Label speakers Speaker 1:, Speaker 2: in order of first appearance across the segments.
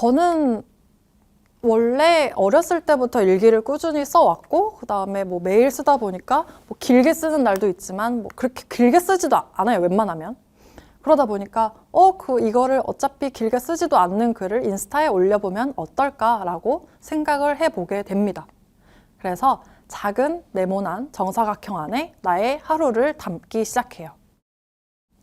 Speaker 1: 저는 원래 어렸을 때부터 일기를 꾸준히 써왔고 그 다음에 뭐 매일 쓰다 보니까 뭐 길게 쓰는 날도 있지만 뭐 그렇게 길게 쓰지도 아- 않아요 웬만하면. 그러다 보니까 어 그 이거를 어차피 길게 쓰지도 않는 글을 인스타에 올려보면 어떨까라고 생각을 해보게 됩니다. 그래서 작은 네모난 정사각형 안에 나의 하루를 담기 시작해요.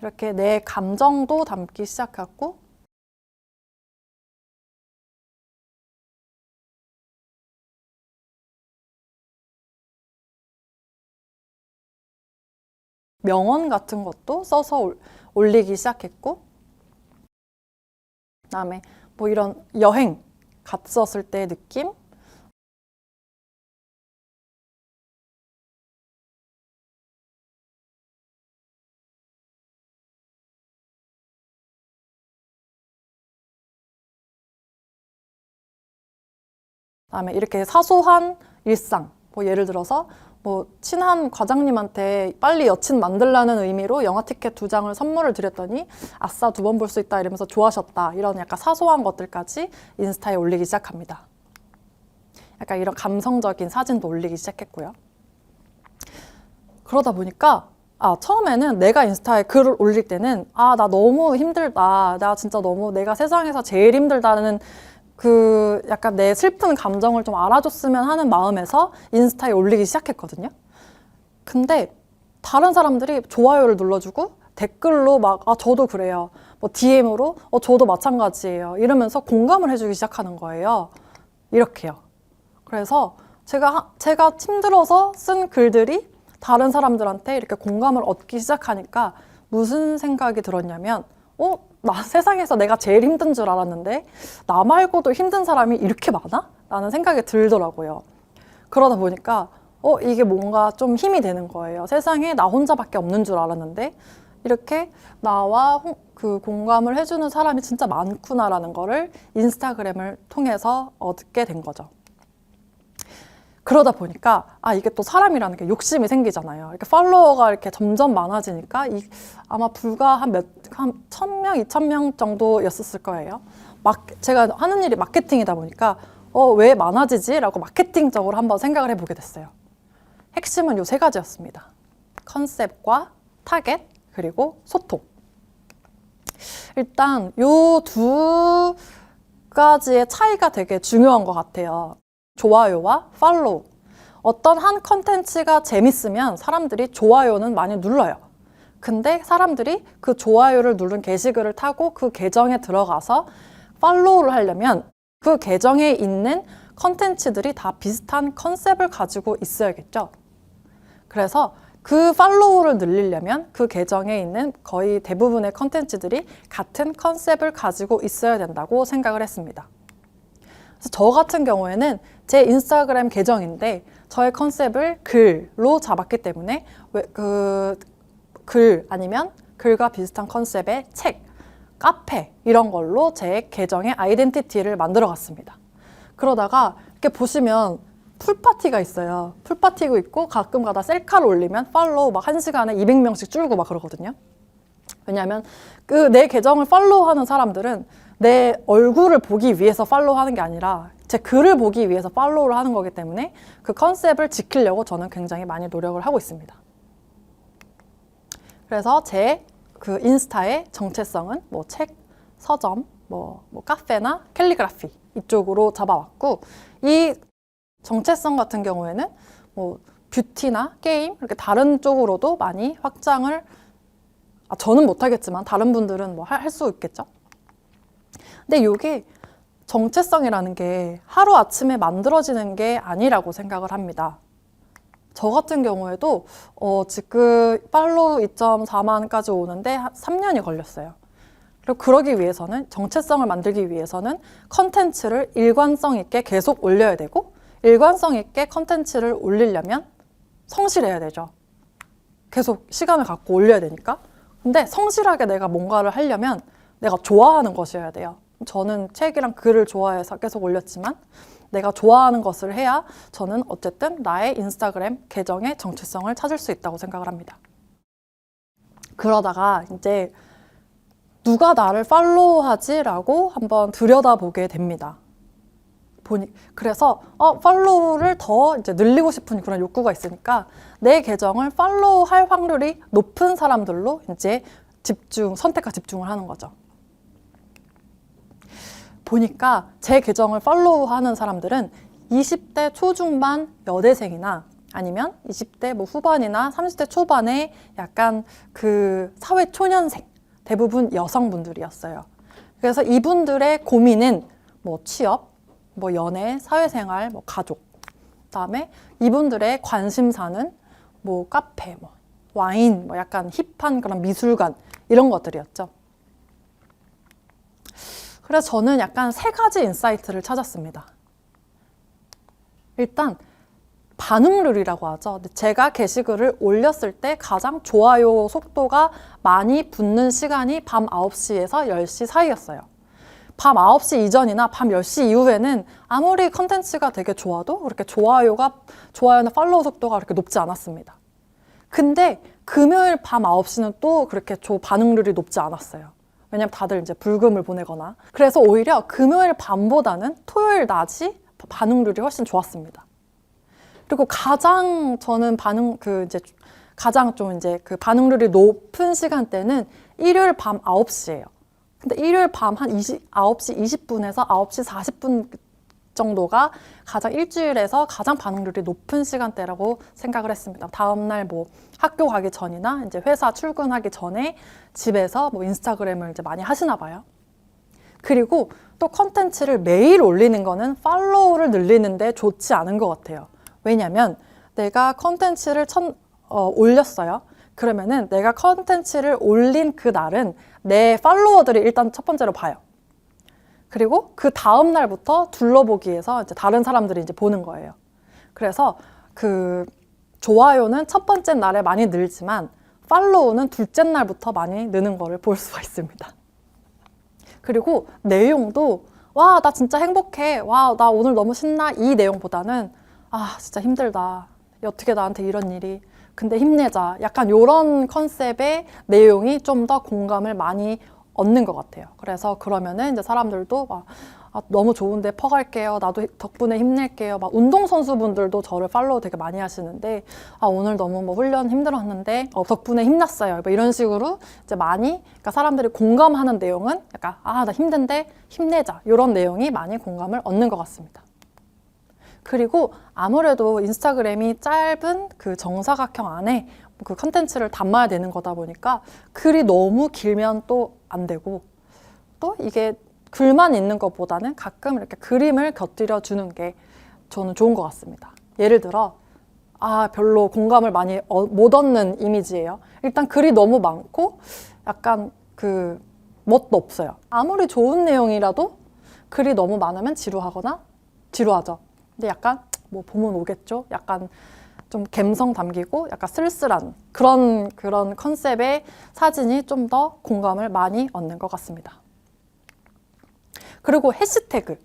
Speaker 1: 이렇게 내 감정도 담기 시작하고 명언 같은 것도 써서 올- 올리기 시작했고 그다음에 뭐 이런 여행 갔었을 때의 느낌? 그다음에 이렇게 사소한 일상 뭐 예를 들어서 뭐 친한 과장님한테 빨리 여친 만들라는 의미로 영화 티켓 두 장을 선물을 드렸더니 아싸 두 번 볼 수 있다 이러면서 좋아하셨다 이런 약간 사소한 것들까지 인스타에 올리기 시작합니다. 약간 이런 감성적인 사진도 올리기 시작했고요. 그러다 보니까 아 처음에는 내가 인스타에 글을 올릴 때는 아 나 너무 힘들다 나 진짜 너무 내가 세상에서 제일 힘들다는 그 약간 내 슬픈 감정을 좀 알아줬으면 하는 마음에서 인스타에 올리기 시작했거든요. 근데 다른 사람들이 좋아요를 눌러주고 댓글로 막 아 저도 그래요. 뭐 DM으로 어 저도 마찬가지예요. 이러면서 공감을 해주기 시작하는 거예요. 이렇게요. 그래서 제가 하- 제가 힘들어서 쓴 글들이 다른 사람들한테 이렇게 공감을 얻기 시작하니까 무슨 생각이 들었냐면 어? 나 세상에서 내가 제일 힘든 줄 알았는데 나 말고도 힘든 사람이 이렇게 많아? 라는 생각이 들더라고요. 그러다 보니까 어 이게 뭔가 좀 힘이 되는 거예요. 세상에 나 혼자밖에 없는 줄 알았는데 이렇게 나와 홍- 그 공감을 해주는 사람이 진짜 많구나라는 거를 인스타그램을 통해서 얻게 된 거죠. 그러다 보니까 아 이게 또 사람이라는 게 욕심이 생기잖아요. 이렇게 팔로워가 이렇게 점점 많아지니까 이 아마 불과 한몇한 천 명, 이천 명 정도였었을 거예요. 막 제가 하는 일이 마케팅이다 보니까 어 왜 많아지지?라고 마케팅적으로 한번 생각을 해보게 됐어요. 핵심은 요 세 가지였습니다. 컨셉과 타겟 그리고 소통. 일단 요 두 가지의 차이가 되게 중요한 것 같아요. 좋아요와 팔로우. 어떤 한 컨텐츠가 재밌으면 사람들이 좋아요는 많이 눌러요. 근데 사람들이 그 좋아요를 누른 게시글을 타고 그 계정에 들어가서 팔로우를 하려면 그 계정에 있는 컨텐츠들이 다 비슷한 컨셉을 가지고 있어야겠죠. 그래서 그 팔로우를 늘리려면 그 계정에 있는 거의 대부분의 컨텐츠들이 같은 컨셉을 가지고 있어야 된다고 생각을 했습니다. 그래서 저 같은 경우에는 제 인스타그램 계정인데 저의 컨셉을 글로 잡았기 때문에 왜- 그글 아니면 글과 비슷한 컨셉의 책, 카페 이런 걸로 제 계정의 아이덴티티를 만들어 갔습니다. 그러다가 이렇게 보시면 풀파티가 있어요. 풀파티가 있고 가끔 가다 셀카를 올리면 팔로우 막 한 시간에 200명씩 줄고 막 그러거든요. 왜냐하면 그 내 계정을 팔로우하는 사람들은 내 얼굴을 보기 위해서 팔로우 하는 게 아니라 제 글을 보기 위해서 팔로우를 하는 거기 때문에 그 컨셉을 지키려고 저는 굉장히 많이 노력을 하고 있습니다. 그래서 제 그 인스타의 정체성은 뭐 책, 서점, 뭐, 뭐 카페나 캘리그라피 이쪽으로 잡아왔고 이 정체성 같은 경우에는 뭐 뷰티나 게임 이렇게 다른 쪽으로도 많이 확장을 아, 저는 못하겠지만 다른 분들은 뭐 할 수 있겠죠. 근데 이게 정체성이라는 게 하루 아침에 만들어지는 게 아니라고 생각을 합니다. 저 같은 경우에도 어, 지금 팔로우 2.4만까지 오는데 한 3년이 걸렸어요. 그리고 그러기 위해서는 정체성을 만들기 위해서는 컨텐츠를 일관성 있게 계속 올려야 되고 일관성 있게 컨텐츠를 올리려면 성실해야 되죠. 계속 시간을 갖고 올려야 되니까. 근데 성실하게 내가 뭔가를 하려면 내가 좋아하는 것이어야 돼요. 저는 책이랑 글을 좋아해서 계속 올렸지만 내가 좋아하는 것을 해야 저는 어쨌든 나의 인스타그램 계정의 정체성을 찾을 수 있다고 생각을 합니다. 그러다가 이제 누가 나를 팔로우하지라고 한번 들여다보게 됩니다. 보니 그래서 어 팔로우를 더 이제 늘리고 싶은 그런 욕구가 있으니까 내 계정을 팔로우할 확률이 높은 사람들로 이제 집중 선택과 집중을 하는 거죠. 보니까 제 계정을 팔로우하는 사람들은 20대 초중반 여대생이나 아니면 20대 뭐 후반이나 30대 초반의 약간 그 사회 초년생 대부분 여성분들이었어요. 그래서 이분들의 고민은 뭐 취업, 뭐 연애, 사회생활, 뭐 가족, 그다음에 이분들의 관심사는 뭐 카페, 뭐 와인, 뭐 약간 힙한 그런 미술관 이런 것들이었죠. 그래서 저는 약간 세 가지 인사이트를 찾았습니다. 일단 반응률이라고 하죠. 제가 게시글을 올렸을 때 가장 좋아요 속도가 많이 붙는 시간이 밤 9시에서 10시 사이였어요. 밤 9시 이전이나 밤 10시 이후에는 아무리 컨텐츠가 되게 좋아도 그렇게 좋아요가, 좋아요나 팔로우 속도가 그렇게 높지 않았습니다. 근데 금요일 밤 9시는 또 그렇게 조 반응률이 높지 않았어요. 왜냐면 다들 이제 불금을 보내거나. 그래서 오히려 금요일 밤보다는 토요일 낮이 반응률이 훨씬 좋았습니다. 그리고 가장 저는 반응 그 이제 가장 좀 이제 그 반응률이 높은 시간대는 일요일 밤 9시예요. 근데 일요일 밤 한 20, 9시 20분에서 9시 40분 정도가 가장 일주일에서 가장 반응률이 높은 시간대라고 생각을 했습니다. 다음날 뭐 학교 가기 전이나 이제 회사 출근하기 전에 집에서 뭐 인스타그램을 이제 많이 하시나 봐요. 그리고 또 컨텐츠를 매일 올리는 거는 팔로우를 늘리는데 좋지 않은 것 같아요. 왜냐면 내가 컨텐츠를 천, 어, 올렸어요. 그러면은 내가 컨텐츠를 올린 그 날은 내 팔로워들이 일단 첫 번째로 봐요. 그리고 그 다음 날부터 둘러보기 위해서 이제 다른 사람들이 이제 보는 거예요. 그래서 그 좋아요는 첫 번째 날에 많이 늘지만 팔로우는 둘째 날부터 많이 느는 거를 볼 수가 있습니다. 그리고 내용도 와, 나 진짜 행복해. 와, 나 오늘 너무 신나. 이 내용보다는 아, 진짜 힘들다. 어떻게 나한테 이런 일이. 근데 힘내자. 약간 이런 컨셉의 내용이 좀 더 공감을 많이 얻는 것 같아요. 그래서 그러면은 이제 사람들도 막 아, 너무 좋은데 퍼갈게요. 나도 덕분에 힘낼게요. 막 운동선수분들도 저를 팔로우 되게 많이 하시는데, 아, 오늘 너무 뭐 훈련 힘들었는데, 어, 덕분에 힘났어요. 뭐 이런 식으로 이제 많이, 그러니까 사람들이 공감하는 내용은 약간, 아, 나 힘든데 힘내자. 이런 내용이 많이 공감을 얻는 것 같습니다. 그리고 아무래도 인스타그램이 짧은 그 정사각형 안에 그 컨텐츠를 담아야 되는 거다 보니까 글이 너무 길면 또 안 되고 또 이게 글만 있는 것보다는 가끔 이렇게 그림을 곁들여 주는 게 저는 좋은 것 같습니다. 예를 들어 아 별로 공감을 많이 어- 못 얻는 이미지예요. 일단 글이 너무 많고 약간 그 멋도 없어요. 아무리 좋은 내용이라도 글이 너무 많으면 지루하거나 지루하죠. 근데 약간 뭐 보면 오겠죠. 약간 좀 감성 담기고 약간 쓸쓸한 그런 그런 컨셉의 사진이 좀 더 공감을 많이 얻는 것 같습니다. 그리고 해시태그.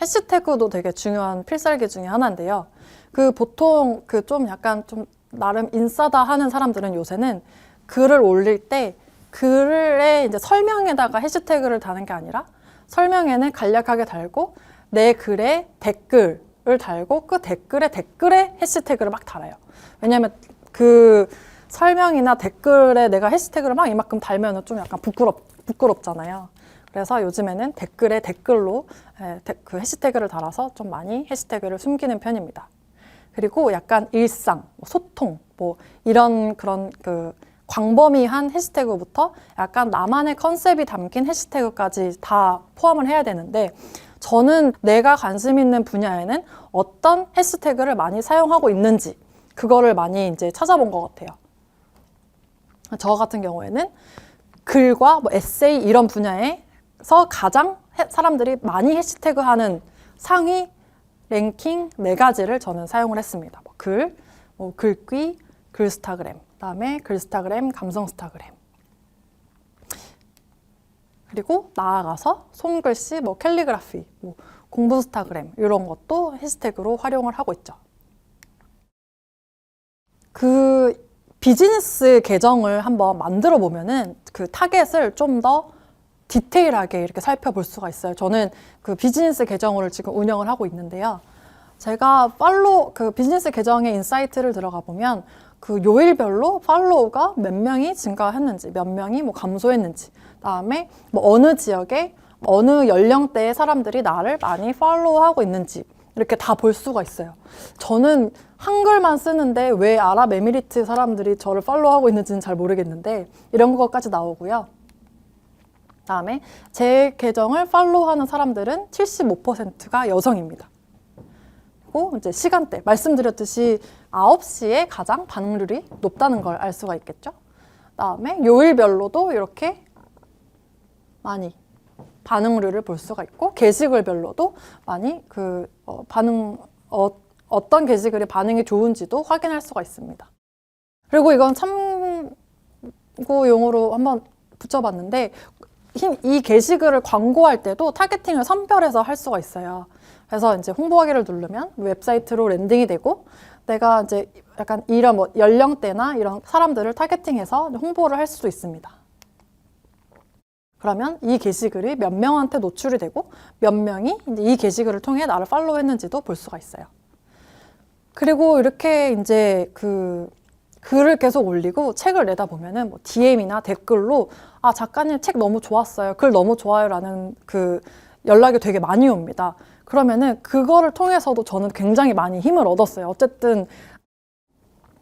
Speaker 1: 해시태그도 되게 중요한 필살기 중에 하나인데요. 그 보통 그 좀 약간 좀 나름 인싸다 하는 사람들은 요새는 글을 올릴 때 글의 이제 설명에다가 해시태그를 다는 게 아니라 설명에는 간략하게 달고 내 글에 댓글 을 달고 그 댓글에 댓글에 해시태그를 막 달아요. 왜냐하면 그 설명이나 댓글에 내가 해시태그를 막 이만큼 달면 좀 약간 부끄럽, 부끄럽잖아요. 그래서 요즘에는 댓글에 댓글로 에, 데- 그 해시태그를 달아서 좀 많이 해시태그를 숨기는 편입니다. 그리고 약간 일상, 뭐 소통, 뭐 이런 그런 그 광범위한 해시태그부터 약간 나만의 컨셉이 담긴 해시태그까지 다 포함을 해야 되는데 저는 내가 관심 있는 분야에는 어떤 해시태그를 많이 사용하고 있는지 그거를 많이 이제 찾아본 것 같아요. 저 같은 경우에는 글과 뭐 에세이 이런 분야에서 가장 해- 사람들이 많이 해시태그하는 상위 랭킹 네 가지를 저는 사용을 했습니다. 뭐 글, 뭐 글귀, 글스타그램, 그다음에 글스타그램, 감성스타그램. 그리고 나아가서 손글씨, 뭐 캘리그라피, 뭐 공부 스타그램 이런 것도 해시태그로 활용을 하고 있죠. 그 비즈니스 계정을 한번 만들어 보면은 그 타겟을 좀 더 디테일하게 이렇게 살펴볼 수가 있어요. 저는 그 비즈니스 계정을 지금 운영을 하고 있는데요. 제가 팔로우 그 비즈니스 계정의 인사이트를 들어가 보면 그 요일별로 팔로우가 몇 명이 증가했는지, 몇 명이 뭐 감소했는지, 그다음에 뭐 어느 지역에 어느 연령대의 사람들이 나를 많이 팔로우하고 있는지 이렇게 다 볼 수가 있어요. 저는 한글만 쓰는데 왜 아랍에미리트 사람들이 저를 팔로우하고 있는지는 잘 모르겠는데 이런 것까지 나오고요. 다음에 제 계정을 팔로우하는 사람들은 75%가 여성입니다. 그리고 이제 시간대 말씀드렸듯이 9시에 가장 반응률이 높다는 걸 알 수가 있겠죠. 그다음에 요일별로도 이렇게 많이 반응률을 볼 수가 있고 게시글별로도 많이 그 어, 반응 어, 어떤 게시글이 반응이 좋은지도 확인할 수가 있습니다. 그리고 이건 참고용으로 한번 붙여봤는데 이- 이 게시글을 광고할 때도 타겟팅을 선별해서 할 수가 있어요. 그래서 이제 홍보하기를 누르면 웹사이트로 랜딩이 되고 내가 이제 약간 이런 뭐 연령대나 이런 사람들을 타겟팅해서 홍보를 할 수도 있습니다. 그러면 이 게시글이 몇 명한테 노출이 되고 몇 명이 이 게시글을 통해 나를 팔로우했는지도 볼 수가 있어요. 그리고 이렇게 이제 그 글을 계속 올리고 책을 내다 보면은 뭐 DM이나 댓글로 아 작가님 책 너무 좋았어요. 글 너무 좋아요라는 그 연락이 되게 많이 옵니다. 그러면은 그거를 통해서도 저는 굉장히 많이 힘을 얻었어요. 어쨌든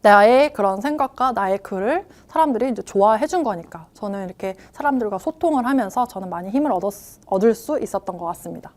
Speaker 1: 나의 그런 생각과 나의 글을 사람들이 이제 좋아해 준 거니까 저는 이렇게 사람들과 소통을 하면서 저는 많이 힘을 얻었, 얻을 수 있었던 것 같습니다.